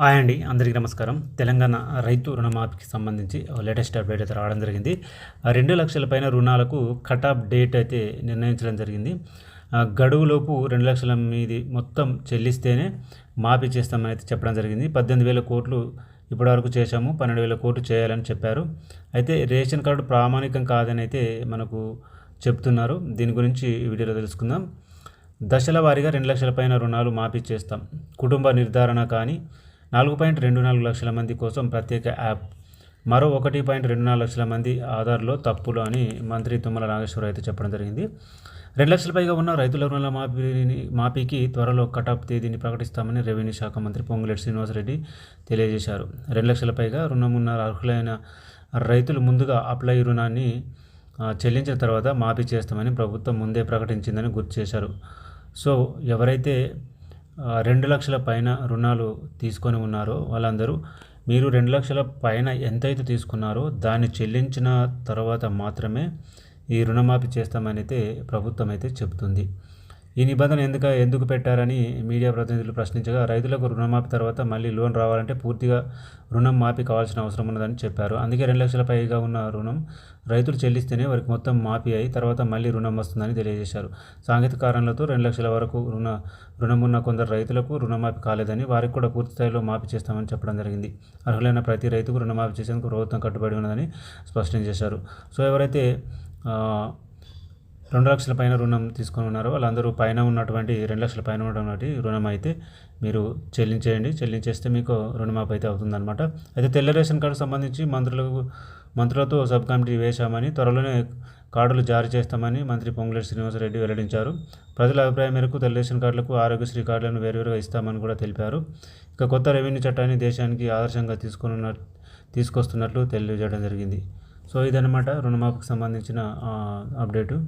Hi అండి అందరికీ నమస్కారం. తెలంగాణ రైతు రుణమాఫీకి సంబంధించి లేటెస్ట్ అప్డేట్ అయితే రావడం జరిగింది. రెండు లక్షల పైన రుణాలకు కట్ ఆఫ్ డేట్ అయితే నిర్ణయించడం జరిగింది. గడువులోపు రెండు లక్షల మీది మొత్తం చెల్లిస్తేనే మాఫీ చేస్తామని అయితే చెప్పడం జరిగింది. పద్దెనిమిది వేల కోట్లు ఇప్పటివరకు చేశాము పన్నెండు వేల కోట్లు చేయాలని చెప్పారు. అయితే రేషన్ కార్డు ప్రామాణికం కాదని అయితే మనకు చెప్తున్నారు. దీని గురించి వీడియోలో తెలుసుకుందాం. దశల వారీగా రెండు లక్షల పైన రుణాలు మాఫీ చేస్తాం. కుటుంబ నిర్ధారణ కానీ నాలుగు పాయింట్ రెండు నాలుగు లక్షల మంది కోసం ప్రత్యేక యాప్. మరో ఒకటి పాయింట్ రెండు నాలుగు లక్షల మంది ఆధార్లో తప్పులు అని మంత్రి తుమ్మల నాగేశ్వరరావు అయితే చెప్పడం జరిగింది. రెండు లక్షల పైగా ఉన్న రైతుల రుణాల మాఫీని మాఫీకి త్వరలో కటాఫ్ తేదీని ప్రకటిస్తామని రెవెన్యూ శాఖ మంత్రి పొంగులేటి శ్రీనివాసరెడ్డి తెలియజేశారు. రెండు లక్షల పైగా రుణం ఉన్న అర్హులైన రైతులు ముందుగా అప్లై రుణాన్ని చెల్లించిన తర్వాత మాఫీ చేస్తామని ప్రభుత్వం ముందే ప్రకటించిందని గుర్తు చేశారు. సో ఎవరైతే రెండు లక్షల పైన రుణాలు తీసుకొని ఉన్నారో వాళ్ళందరూ. మీరు రెండు లక్షల పైన ఎంతైతే తీసుకున్నారో దాన్ని చెల్లించిన తర్వాత మాత్రమే ఈ రుణమాఫీ చేస్తామనైతే ప్రభుత్వం అయితే చెబుతుంది. ఈ నిబంధన ఎందుకు ఎందుకు పెట్టారని మీడియా ప్రతినిధులు ప్రశ్నించగా రైతులకు రుణమాఫీ తర్వాత మళ్ళీ లోన్ రావాలంటే పూర్తిగా రుణం మాఫీ కావాల్సిన అవసరం ఉన్నదని చెప్పారు. అందుకే రెండు లక్షల పైగా ఉన్న రుణం రైతులు చెల్లిస్తేనే వారికి మొత్తం మాఫీ అయి తర్వాత మళ్ళీ రుణం వస్తుందని తెలియజేశారు. సాంకేతిక కారణాలతో రెండు లక్షల వరకు రుణ రుణం ఉన్న కొందరు రైతులకు రుణమాఫీ కాలేదని వారికి కూడా పూర్తి స్థాయిలో మాఫీ చేస్తామని చెప్పడం జరిగింది. అర్హులైన ప్రతి రైతుకు రుణమాఫీ చేసేందుకు ప్రభుత్వం కట్టుబడి ఉన్నదని స్పష్టం చేశారు. సో ఎవరైతే రెండు లక్షల పైన రుణం తీసుకొని ఉన్నారో. వాళ్ళందరూ పైన ఉన్నటువంటి రెండు లక్షల పైన ఉన్నటువంటి రుణం అయితే మీరు చెల్లించేయండి. చెల్లించేస్తే మీకు రుణమాఫీ అయితే అవుతుందన్నమాట. అయితే తెల్ల రేషన్ కార్డు సంబంధించి మంత్రులకు మంత్రులతో సబ్ కమిటీ వేశామని త్వరలోనే కార్డులు జారీ చేస్తామని మంత్రి పొంగులేటి శ్రీనివాసరెడ్డి వెల్లడించారు. ప్రజల అభిప్రాయం మేరకు తెల్ల రేషన్ కార్డులకు ఆరోగ్యశ్రీ కార్డులను వేరువేరుగా ఇస్తామని కూడా తెలిపారు. ఇక కొత్త రెవెన్యూ చట్టాన్ని దేశానికి ఆదర్శంగా తీసుకున్న తీసుకొస్తున్నట్లు తెలియజేయడం జరిగింది. సో ఇదనమాట రుణమాఫీకి సంబంధించిన అప్డేటు.